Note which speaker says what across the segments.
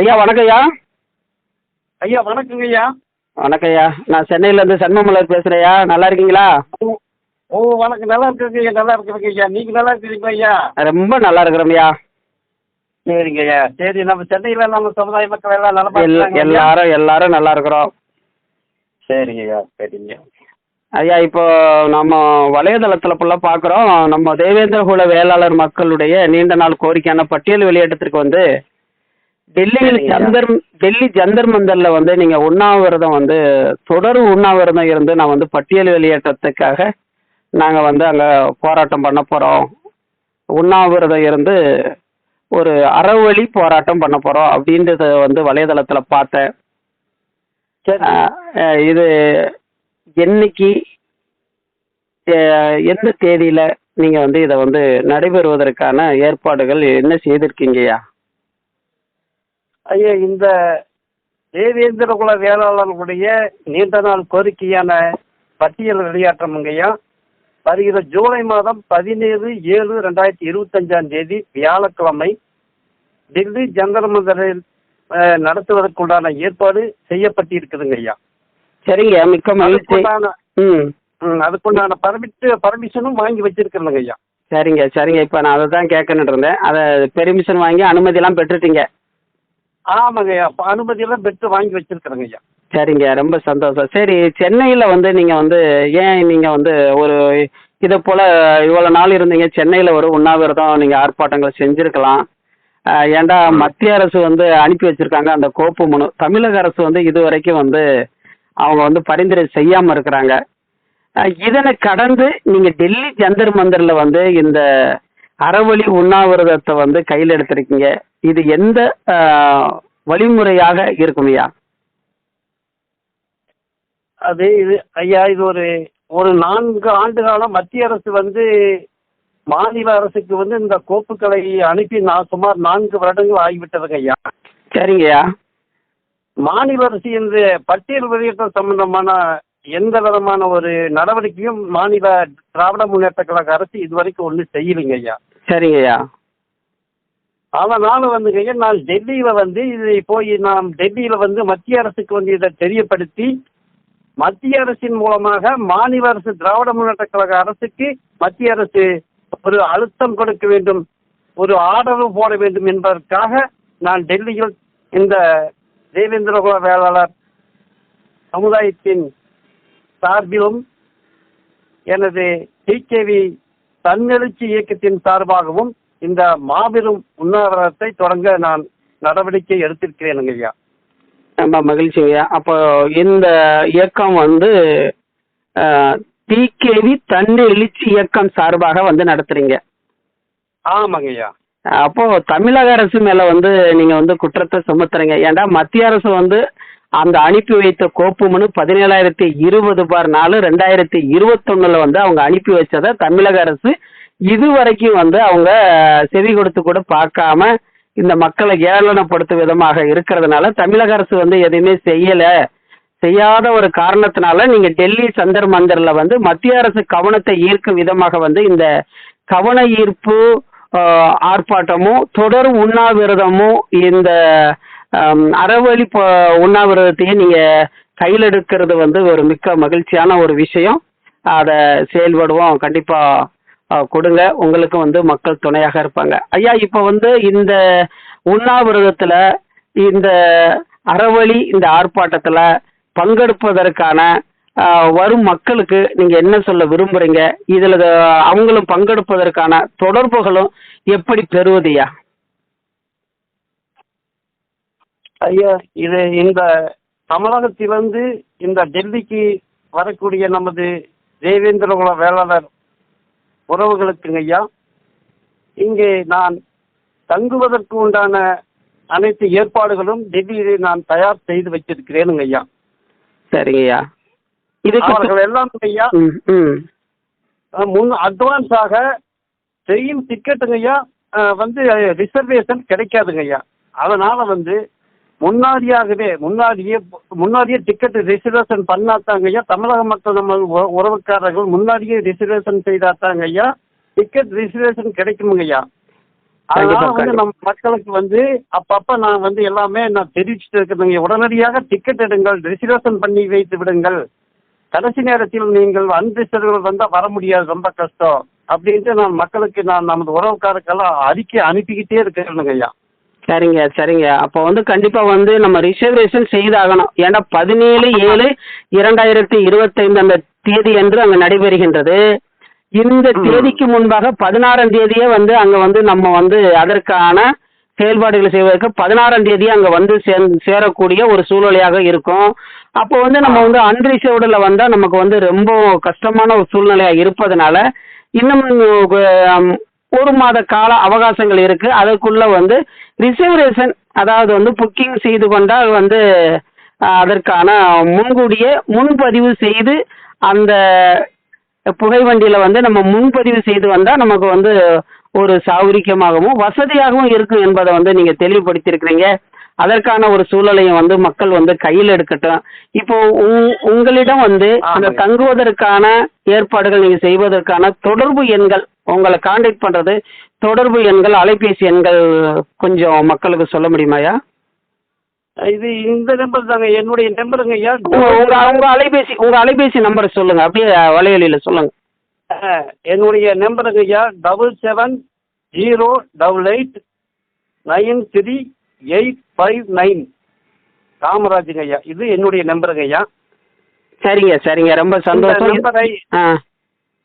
Speaker 1: ஐயா வணக்கம் ஐயா.
Speaker 2: ஐயா வணக்கங்க ஐயா.
Speaker 1: வணக்கம் ஐயா. நான் சென்னையிலேருந்து சண்முகமலர் பேசுகிறேயா நல்லா இருக்கீங்களா?
Speaker 2: ஓ, வணக்கம். நல்லா இருக்குங்க ஐயா நல்லா இருக்குங்க ஐயா. நீங்க நல்லா இருக்கிறீங்களா ஐயா?
Speaker 1: ரொம்ப நல்லா இருக்கிறோம் ஐயா.
Speaker 2: சரிங்க ஐயா. சரி நம்ம சென்னையில நம்ம சமுதாய மக்கள் எல்லாம் நல்லா ஐயா?
Speaker 1: எல்லாரும் எல்லாரும் நல்லா இருக்கிறோம்.
Speaker 2: சரிங்க ஐயா சரிங்க.
Speaker 1: ஐயா இப்போ நம்ம வலைதளத்தில் ஃபுல்லாக பார்க்குறோம் நம்ம தேவேந்திர குல வேளாளர் மக்களுடைய நீண்ட நாள் கோரிக்கையான பட்டியல் வெளியேற்றத்திற்கு வந்து டெல்லியில். ஜந்தர் டெல்லி ஜந்தர் மந்தரில் வந்து நீங்கள் உண்ணாவிரதம் வந்து தொடர் உண்ணாவிரதம் இருந்து நான் வந்து பட்டியல் வெளியேற்றத்துக்காக நாங்கள் வந்து அங்கே போராட்டம் பண்ண போகிறோம் உண்ணாவிரதம் இருந்து ஒரு அறவழி போராட்டம் பண்ண போகிறோம் அப்படின்றத வந்து வலைதளத்தில் பார்த்தேன். இது என்னைக்கு எந்த தேதியில நீங்க வந்து இதை வந்து நடைபெறுவதற்கான ஏற்பாடுகள் என்ன செய்திருக்கீங்கய்யா?
Speaker 2: ஐயா இந்த தேவேந்திர குல வேளாளர்களுடைய நீண்ட நாள் கோரிக்கையான பட்டியல் வெளியேற்றமுங்க ஐயா வருகிற ஜூலை மாதம் பதினேழு ஏழு ரெண்டாயிரத்தி இருபத்தஞ்சாம் தேதி வியாழக்கிழமை டெல்லி ஜந்தர் மந்தரில் நடத்துவதற்குண்டான ஏற்பாடு செய்யப்பட்டிருக்குதுங்க ஐயா.
Speaker 1: சரிங்க மிக்க
Speaker 2: அதுக்குண்டான அதுக்குண்டான பர்மிட் பர்மிஷனும் வாங்கி வச்சிருக்கிறேங்க ஐயா.
Speaker 1: சரிங்க சரிங்க. இப்போ நான் அதை தான் கேட்கணுட்டு இருந்தேன். அதை பெர்மிஷன் வாங்கி அனுமதியெல்லாம் பெற்றுட்டீங்க.
Speaker 2: ஆமாங்க ஐயா. அனுமதியெல்லாம் பெற்று வாங்கி வச்சிருக்கிறேங்க ஐயா.
Speaker 1: சரிங்க ரொம்ப சந்தோஷம். சரி சென்னையில் வந்து நீங்கள் வந்து ஏன் நீங்கள் வந்து ஒரு இதை போல் இவ்வளோ நாள் இருந்தீங்க? சென்னையில் ஒரு உண்ணாவிரதம் நீங்கள் ஆர்ப்பாட்டங்கள் செஞ்சுருக்கலாம். ஏன்டா மத்திய அரசு வந்து அனுப்பி வச்சுருக்காங்க அந்த கோப்பு மனு. தமிழக அரசு வந்து இது வரைக்கும் வந்து அவங்க வந்து பரிந்துரை செய்யாமல் இருக்கிறாங்க. இதனை கடந்து நீங்கள் டெல்லி ஜந்தர் மந்தரில் வந்து இந்த அறவழி உண்ணாவிரதத்தை வந்து கையில் எடுத்திருக்கீங்க. இது எந்த வழிமுறையாக இருக்குமையா
Speaker 2: அது இது ஐயா இது ஒரு ஒரு நான்கு ஆண்டு காலம் மத்திய அரசு வந்து மாநில அரசுக்கு வந்து இந்த கோப்புகளை அனுப்பி நான் சுமார் நான்கு வருடங்கள் ஆகிவிட்டதுங்க ஐயா.
Speaker 1: சரிங்கய்யா
Speaker 2: மாநில அரசு இந்த பட்டியல் வெளியேற்றம் சம்பந்தமான எந்த விதமான ஒரு நடவடிக்கையும் மாநில திராவிட முன்னேற்ற கழக அரசு இதுவரைக்கும் ஒன்றும் செய்யலைங்க ஐயா.
Speaker 1: சரிங்கய்யா.
Speaker 2: அதனால வந்துங்க ஐயா நான் டெல்லியில வந்து இதை போய் நாம் டெல்லியில வந்து மத்திய அரசுக்கு வந்து இதை தெரியப்படுத்தி மத்திய அரசின் மூலமாக மாநில அரசு திராவிட முன்னேற்ற கழக அரசுக்கு மத்திய அரசு ஒரு அழுத்தம் கொடுக்க வேண்டும் ஒரு ஆதரவு போட வேண்டும் என்பதற்காக நான் டெல்லியில் இந்த தேவேந்திரகுல வேளாளர் சமுதாயத்தின் சார்பிலும் எனது டிகேவி தன்னெழுச்சி இயக்கத்தின் சார்பாகவும் இந்த மாபெரும் உண்ணாவிரதத்தை தொடங்க நான் நடவடிக்கை எடுத்திருக்கிறேனுங்க ஐயா
Speaker 1: ரொம்ப மகிழ்ச்சிங்கய்யா அப்போ இந்த இயக்கம் வந்து டிகேவி தண்ணி எழுச்சி இயக்கம் சார்பாக வந்து நடத்துறீங்க.
Speaker 2: ஆமாங்க ஐயா.
Speaker 1: அப்போ தமிழக அரசு மேல வந்து நீங்க வந்து குற்றத்தை சுமத்துறீங்க. ஏன்டா மத்திய அரசு வந்து அந்த அனுப்பி வைத்த கோப்பு மனு பதினேழாயிரத்தி இருபது பார் நாலு ரெண்டாயிரத்தி இருபத்தொன்னுல வந்து அவங்க அனுப்பி வச்சதை தமிழக அரசு இதுவரைக்கும் வந்து அவங்க செவி கொடுத்து கூட பார்க்காம இந்த மக்களை ஏளனப்படுத்தும் விதமாக இருக்கிறதுனால தமிழக அரசு வந்து எதுவுமே செய்யல. செய்யாத ஒரு காரணத்தினால நீங்க டெல்லி சந்தர் மந்தர்ல வந்து மத்திய அரசு கவனத்தை ஈர்க்கும் விதமாக வந்து இந்த கவன ஈர்ப்பு ஆர்ப்பாட்டமும் தொடர் உண்ணாவிரதமும் இந்த அறவழி இப்போ உண்ணாவிரதத்தையே நீங்க கையில் எடுக்கிறது வந்து ஒரு மிக்க மகிழ்ச்சியான ஒரு விஷயம். அதை செயல்படுவோம். கண்டிப்பா கொடுங்க. உங்களுக்கு வந்து மக்கள் துணையாக இருப்பாங்க. ஐயா இப்போ வந்து இந்த உண்ணாவிரதத்துல இந்த அறவழி இந்த ஆர்ப்பாட்டத்துல பங்கெடுப்பதற்கான வரும் மக்களுக்கு நீங்க என்ன சொல்ல விரும்புறீங்க? இதுல அவங்களும் பங்கெடுப்பதற்கான தொடர்புகளும் எப்படி பெறுவதையா
Speaker 2: ஐயா இது இந்த தமிழகத்திலிருந்து இந்த டெல்லிக்கு வரக்கூடிய நமது தேவேந்திரகுல வேளாளர் உறவுகளுக்குங்க ஐயா இங்கே நான் தங்குவதற்கு உண்டான அனைத்து ஏற்பாடுகளும் டெல்லியிலே நான் தயார் செய்து வச்சிருக்கிறேனுங்க ஐயா.
Speaker 1: சரிங்கய்யா இதுக்கு
Speaker 2: அவர்கள் எல்லாம் ஐயா முன் அட்வான்ஸாக ட்ரெயின் டிக்கெட்டுங்க ஐயா வந்து ரிசர்வேஷன் கிடைக்காதுங்க ஐயா. அதனால வந்து முன்னாடியாகவே முன்னாடியே முன்னாடியே டிக்கெட் ரிசர்வேஷன் பண்ணாதாங்க ஐயா. தமிழக மக்கள் நம்ம உறவுக்காரர்கள் முன்னாடியே ரிசர்வேஷன் செய்தாதாங்க ஐயா. டிக்கெட் ரிசர்வேஷன் கிடைக்குமுங்க ஐயா. அதனால வந்து. நம்ம மக்களுக்கு வந்து அப்பப்ப நான் வந்து எல்லாமே நான் தெரிவிச்சுட்டு இருக்கிறேங்க உடனடியாக டிக்கெட் எடுங்கள் ரிசர்வேஷன் பண்ணி வைத்து விடுங்கள். கடைசி நேரத்தில் நீங்கள் அன்ரிசர்வர்கள் வந்தால் வர முடியாது ரொம்ப கஷ்டம். அப்படின்ட்டு நான் மக்களுக்கு நான் நமது உறவுக்காரருக்கெல்லாம் அறிக்கை அனுப்பிக்கிட்டே இருக்கிறேனுங்க ஐயா.
Speaker 1: சரிங்க சரிங்க. அப்போ வந்து கண்டிப்பா வந்து நம்ம ரிசர்வேஷன் செய்தாகணும். ஏன்னா பதினேழு ஏழு இரண்டாயிரத்தி இருபத்தைந்து அந்த தேதி அன்று அங்க நடைபெறுகின்றது. இந்த. தேதிக்கு முன்பாக பதினாறாம் தேதியே வந்து அங்க வந்து நம்ம வந்து அதற்கான செயல்பாடுகளை செய்வதற்கு பதினாறாம் தேதி அங்க வந்து சேர் சேரக்கூடிய ஒரு சூழ்நிலையாக இருக்கும். அப்போ வந்து நம்ம வந்து அன்ரிசர்வ்டில் வந்தா நமக்கு வந்து ரொம்ப கஷ்டமான ஒரு சூழ்நிலையா இருப்பதனால இன்னும் ஒரு மாத கால அவகாசங்கள் இருக்கு. அதற்குள்ள வந்து ரிசர்வேஷன் அதாவது வந்து புக்கிங் செய்து கொண்டால் வந்து அதற்கான முன்கூடியே முன்பதிவு செய்து அந்த புகை வண்டியில வந்து நம்ம முன்பதிவு செய்து வந்தா நமக்கு வந்து ஒரு சௌகரியமாகவும் வசதியாகவும் இருக்கும் என்பதை வந்து நீங்க தெளிவுபடுத்தியிருக்கிறீங்க அதற்கான ஒரு சூழலையும் வந்து மக்கள் வந்து கையில் எடுக்கட்டும் இப்போ உங்- உங்களிடம் வந்து அந்த. தங்குவதற்கான ஏற்பாடுகள் நீங்க செய்வதற்கான தொடர்பு எண்கள் உங்களை காண்டாக்ட் பண்றது தொடர்பு எண்கள் அலைபேசி எண்கள் கொஞ்சம் மக்களுக்கு சொல்ல முடியுமாயா
Speaker 2: இது இந்த நம்பர் தாங்க என்னுடைய நம்பருங்க ஐயா.
Speaker 1: உங்க உங்க உங்க அலைபேசி உங்க அலைபேசி நம்பரை சொல்லுங்க அப்படியே வலைவலியில சொல்லுங்க.
Speaker 2: என்னுடைய நம்பருங்க ஐயா double seven zero double eight nine three eight five nine காமராஜுங்க ஐயா இது என்னுடைய நம்பருங்க ஐயா.
Speaker 1: சரிங்க சரிங்க ரொம்ப சந்தோஷம். ஆ.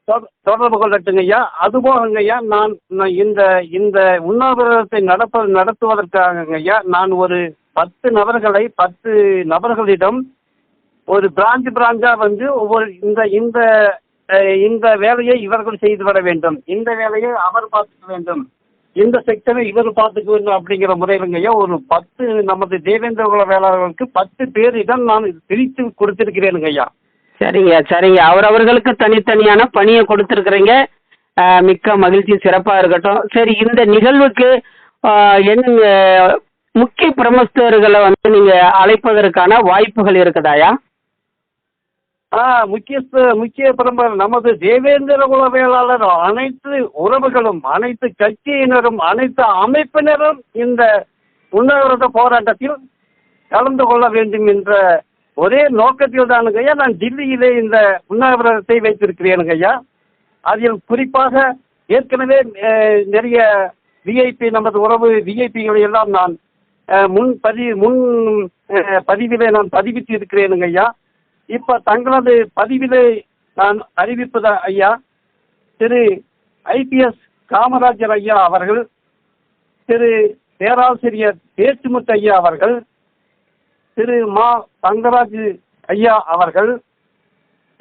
Speaker 2: தொடர்பு கொள்ளட்டுங்க ஐயா. அதுபோகங்க ஐயா நான் இந்த இந்த உண்ணாவிரதத்தை நடப்ப நடத்துவதற்காகங்கய்யா ஐயா நான் ஒரு பத்து நபர்களை பத்து நபர்களிடம் ஒரு பிராஞ்சு பிராஞ்சா வந்து ஒவ்வொரு இந்த இந்த இந்த வேலையை இவர்கள் செய்து வர வேண்டும். இந்த வேலையை அவர் பார்த்துக்க வேண்டும். இந்த செக்டரை இவர் பார்த்துக்க வேண்டும் அப்படிங்கிற முறையிலங்க ஐயா ஒரு பத்து நமது தேவேந்திர குல வேளாளர்களுக்கு பத்து பேரிடம் நான் பிரித்து கொடுத்திருக்கிறேனுங்க ஐயா.
Speaker 1: சரிங்க சரிங்க. அவரவர்களுக்கு தனித்தனியான பணியை கொடுத்துருக்குறீங்க. மிக்க மகிழ்ச்சி சிறப்பாக இருக்கட்டும். சரி இந்த நிகழ்வுக்கு என் முக்கிய பிரமஸ்தர்களை வந்து நீங்கள் அழைப்பதற்கான வாய்ப்புகள் இருக்குதாயா?
Speaker 2: ஆ முக்கிய முக்கிய பிரம்பர் நமது தேவேந்திர குல அனைத்து உறவுகளும் அனைத்து கட்சியினரும் அனைத்து அமைப்பினரும் இந்த உண்ணாவிரத போராட்டத்தில் கலந்து கொள்ள வேண்டும் என்ற ஒரே நோக்கத்தில் தானுங்க ஐயா? நான் டில்லியிலே இந்த உண்ணாவிரதத்தை வைத்திருக்கிறேனுங்க ஐயா. அதில் குறிப்பாக ஏற்கனவே நிறைய விஐபி நமது உறவு விஐபிகளை எல்லாம் நான் முன் பதி முன் பதிவிலே நான் பதிவித்து இருக்கிறேனுங்க ஐயா. இப்போ தங்களது பதிவிலே நான் அறிவிப்பதா ஐயா திரு ஐபிஎஸ் காமராஜர் ஐயா அவர்கள் திரு பேராசிரியர் பேச்சுமுத்து ஐயா அவர்கள் திரு மா தங்கராஜ் ஐயா அவர்கள்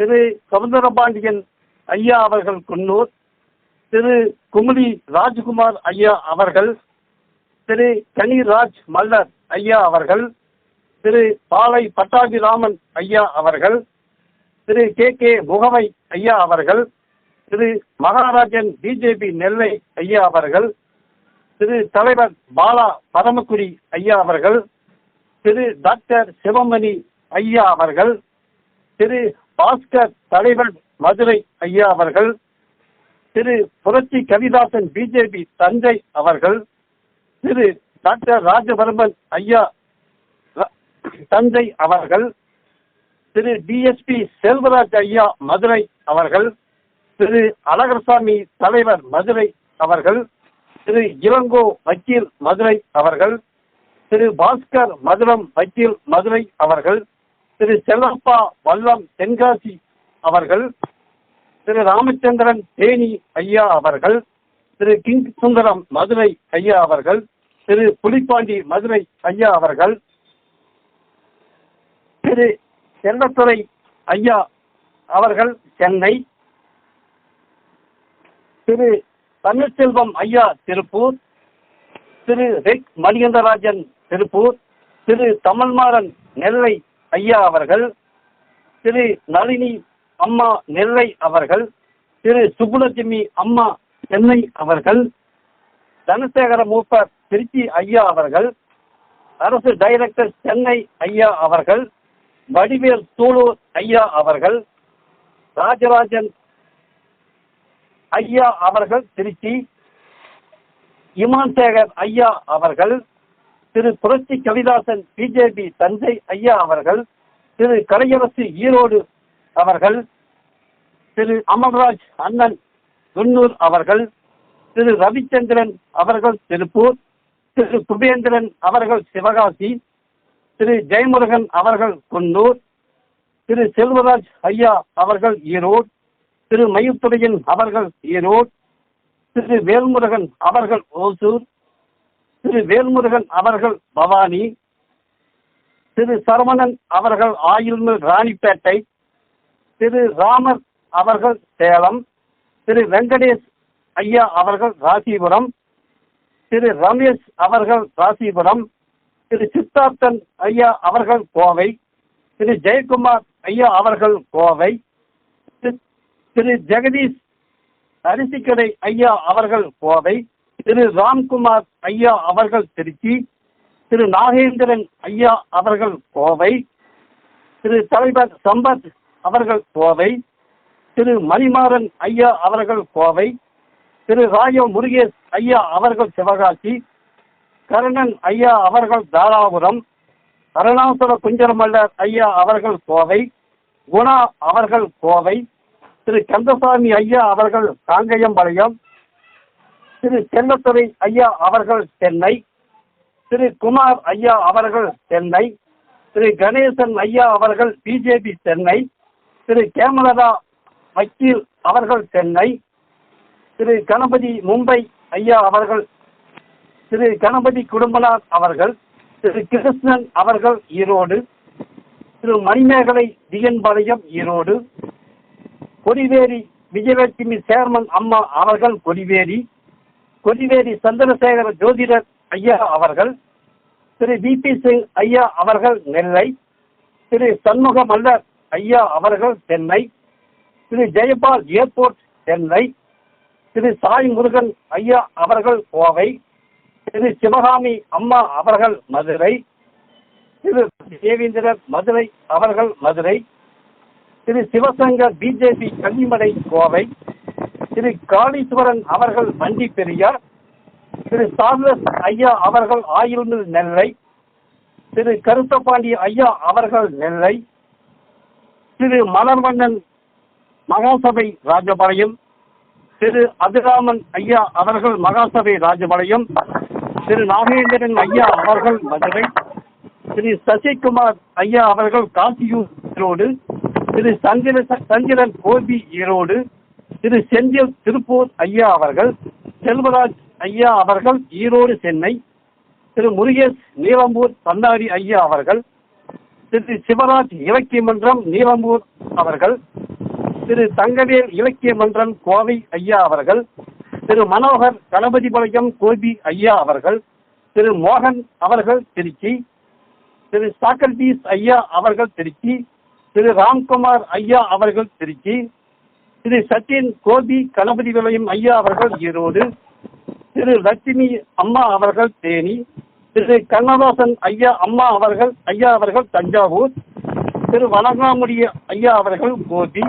Speaker 2: திரு சவுந்தரபாண்டியன் ஐயா அவர்கள் குன்னூர் திரு குமுடி ராஜ்குமார் ஐயா அவர்கள் திரு கனிராஜ் மல்லர் ஐயா அவர்கள் திரு பாலை பட்டாபிராமன் ஐயா அவர்கள் திரு கே கே முகவை ஐயா அவர்கள் திரு மகாராஜன் பிஜேபி நெல்லை ஐயா அவர்கள் திரு தலைவர் பாலா பரமக்குடி ஐயா அவர்கள் திரு டாக்டர் சிவமணி ஐயா அவர்கள் திரு பாஸ்கர் தலைவர் மதுரை ஐயா அவர்கள் திரு புரட்சி கவிதாசன் பிஜேபி தஞ்சை அவர்கள் திரு டாக்டர் ராஜவர்மன் ஐயா ர- தஞ்சை அவர்கள் திரு டிஎஸ்பி செல்வராஜ் ஐயா மதுரை அவர்கள் திரு அழகர்சாமி தலைவர் மதுரை அவர்கள் திரு இளங்கோ வக்கீல் மதுரை அவர்கள் திரு பாஸ்கர் மதுரம் வக்கீல் மதுரை அவர்கள் திரு செல்லப்பா வல்லம் தென்காசி அவர்கள் திரு ராமச்சந்திரன் தேனி ஐயா அவர்கள் திரு கிங் சுந்தரம் மதுரை ஐயா அவர்கள் திரு புலிப்பாண்டி மதுரை ஐயா அவர்கள் திரு செல்லத்துறை ஐயா அவர்கள் சென்னை திரு பன்னீர்செல்வம் ஐயா திருப்பூர் திரு ரெக் மணிகண்டராஜன் திருப்பூர் திரு தமிழ்மாறன் நெல்லை ஐயா அவர்கள் திரு நளினி அம்மா நெல்லை அவர்கள் திரு சுப்புலட்சுமி அம்மா சென்னை அவர்கள் தனசேகர மூப்பர் திருச்சி ஐயா அவர்கள் அரசு டைரக்டர் சென்னை ஐயா அவர்கள் வடிவேல் சூலூர் ஐயா அவர்கள் ராஜராஜன் ஐயா அவர்கள் திருச்சி இமான் சேகர் ஐயா அவர்கள் திரு புரட்சி கவிதாசன் பிஜேபி தஞ்சை ஐயா அவர்கள் திரு கலையரசு ஈரோடு அவர்கள் திரு அமர்ராஜ் அண்ணன் குன்னூர் அவர்கள் திரு ரவிச்சந்திரன் அவர்கள் திருப்பூர் திரு குபேந்திரன் அவர்கள் சிவகாசி திரு ஜெயமுருகன் அவர்கள் குன்னூர் திரு செல்வராஜ் ஐயா அவர்கள் ஈரோடு திரு மயுத்துறையன் அவர்கள் ஈரோடு திரு வேல்முருகன் அவர்கள் ஓசூர் திரு வேல்முருகன் அவர்கள் பவானி திரு சரவணன் அவர்கள் ஆயில்மில் ராணிப்பேட்டை திரு ராமர் அவர்கள் சேலம் திரு வெங்கடேஷ் ஐயா அவர்கள் ராசிபுரம் திரு ரமேஷ் அவர்கள் ராசிபுரம் திரு சித்தார்த்தன் ஐயா அவர்கள் கோவை திரு ஜெயக்குமார் ஐயா அவர்கள் கோவை திரு- ஜெகதீஷ் அரிசிக்கடை ஐயா அவர்கள் கோவை திரு ராம்குமார் ஐயா அவர்கள் திருச்சி திரு நாகேந்திரன் ஐயா அவர்கள் கோவை திரு தலைவர் சம்பத் அவர்கள் கோவை திரு மணிமாறன் ஐயா அவர்கள் கோவை திரு ராய முருகேஷ் ஐயா அவர்கள் சிவகாசி கருணன் ஐயா அவர்கள் தாராபுரம் அருணாசுர குஞ்சரமல்லர் ஐயா அவர்கள் கோவை குணா அவர்கள் கோவை திரு கந்தசாமி ஐயா அவர்கள் காங்கயம்பாளையம் திரு செல்லத்துறை ஐயா அவர்கள் சென்னை திரு குமார் ஐயா அவர்கள் சென்னை திரு கணேசன் ஐயா அவர்கள் பிஜேபி சென்னை திரு கேமலதா வக்கீல் அவர்கள் சென்னை திரு கணபதி மும்பை ஐயா அவர்கள் திரு கணபதி குடும்பனார் அவர்கள் திரு கிருஷ்ணன் அவர்கள் ஈரோடு திரு மணிமேகலை தியன்பாளையம் ஈரோடு கொடிவேரி விஜயலட்சுமி சேர்மன் அம்மா அவர்கள் கொடிவேரி கொடிவேரி சந்திரசேகர ஜோதிடர் ஐயா அவர்கள் திரு பிபி சிங் ஐயா அவர்கள் நெல்லை திரு சண்முக மல்லர் ஐயா அவர்கள் சென்னை திரு ஜெயபால் ஏர்போர்ட் சென்னை திரு சாய் முருகன் ஐயா அவர்கள் கோவை திரு சிவகாமி அம்மா அவர்கள் மதுரை திரு தேவேந்திரர் மதுரை அவர்கள் மதுரை திரு சிவசங்கர் பிஜேபி கன்னிமடை கோவை திரு காளீஸ்வரன் அவர்கள் வண்டி பெரியார் திரு சார்லஸ் ஐயா அவர்கள் ஆயில்மில் நெல்லை திரு கருத்தபாண்டி ஐயா அவர்கள் நெல்லை திரு மலர்வண்ணன் மகாசபை ராஜபாளையம் திரு அதிராமன் ஐயா அவர்கள் மகாசபை ராஜபாளையம் திரு நாகேந்திரன் ஐயா அவர்கள் மதுரை திரு சசிகுமார் ஐயா அவர்கள் காசியூர் ஈரோடு திரு சந்திர சந்திரன் கோபி ஈரோடு திரு செந்தில் திருப்பூர் ஐயா அவர்கள் செல்வராஜ் ஐயா அவர்கள் ஈரோடு சென்னை திரு முருகேஷ் நீலம்பூர் பன்னாரி ஐயா அவர்கள் திரு சிவராஜ் இலக்கிய மன்றம் நீலம்பூர் அவர்கள் திரு தங்கவேல் இலக்கிய மன்றம் கோவை ஐயா அவர்கள் திரு மனோகர் கணபதிபாளையம் கோபி ஐயா அவர்கள் திரு மோகன் அவர்கள் திருச்சி திரு சாக்ரடீஸ் ஐயா அவர்கள் திருச்சி திரு ராம்குமார் ஐயா அவர்கள் திருச்சி திரு சச்சின் கோபி கணபதி விளையும் ஐயா அவர்கள் ஈரோடு திரு லட்சுமி அம்மா அவர்கள் தேனி திரு கண்ணதாசன் ஐயா அம்மா அவர்கள் ஐயா அவர்கள் தஞ்சாவூர் திரு வணங்காமுடி ஐயா அவர்கள் கோபி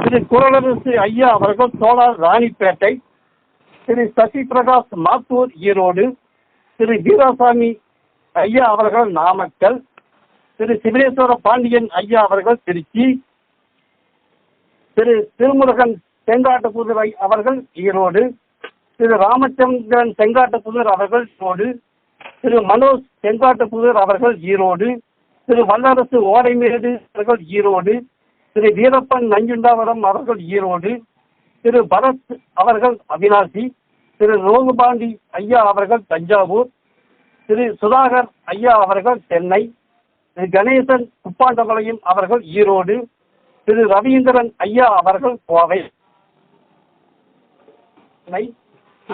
Speaker 2: திரு குரலரசு ஐயா அவர்கள் சோழார் ராணிப்பேட்டை திரு சசி பிரகாஷ் மாத்தூர் ஈரோடு திரு வீராசாமி ஐயா அவர்கள் நாமக்கல் திரு சிவனேஸ்வர பாண்டியன் ஐயா அவர்கள் திருச்சி திரு திருமுருகன் செங்காட்டுப்புதர் ஐ- அவர்கள் ஈரோடு திரு ராமச்சந்திரன் செங்காட்டுப்புதர் அவர்கள் ஈரோடு திரு மனோஜ் செங்காட்டுப்புதர் அவர்கள் ஈரோடு திரு வல்லரசு ஓடைமேடு அவர்கள் ஈரோடு திரு வீரப்பன் நஞ்சுண்டாவரம் அவர்கள் ஈரோடு திரு பரத் அவர்கள் அவினாசி திரு ரோகுபாண்டி ஐயா அவர்கள் தஞ்சாவூர் திரு சுதாகர் ஐயா அவர்கள் சென்னை திரு கணேசன் குப்பாண்டபாளையம் அவர்கள் ஈரோடு திரு ரவீந்திரன் ஐயா அவர்கள் கோவை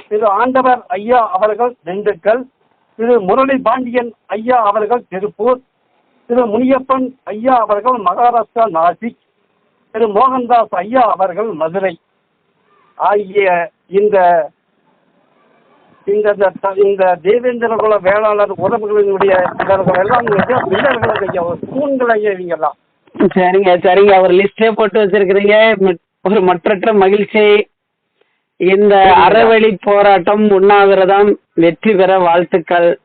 Speaker 2: திரு ஆண்டவர் ஐயா அவர்கள் திண்டுக்கல் திரு முரளி பாண்டியன் ஐயா அவர்கள் திருப்பூர் திரு முனியப்பன் ஐயா அவர்கள் மகாராஷ்டிரா நாசிக் திரு மோகன்தாஸ் ஐயா அவர்கள் மதுரை ஆகிய இந்த இந்த இந்த- தேவேந்திர குல வேளாளர் உறவுகளினுடைய இவர்கள் எல்லாம் மிக வீரர்கள் ஐயா தூண்கள் ஐயா இவங்கெல்லாம்
Speaker 1: சரிங்க சரிங்க. ஒரு லிஸ்ட்டே போட்டு வச்சுருக்குறீங்க. ஒரு மற்ற மகிழ்ச்சி. இந்த அறவழி போராட்டம் உண்ணாவிரதம் வெற்றி பெற வாழ்த்துக்கள்.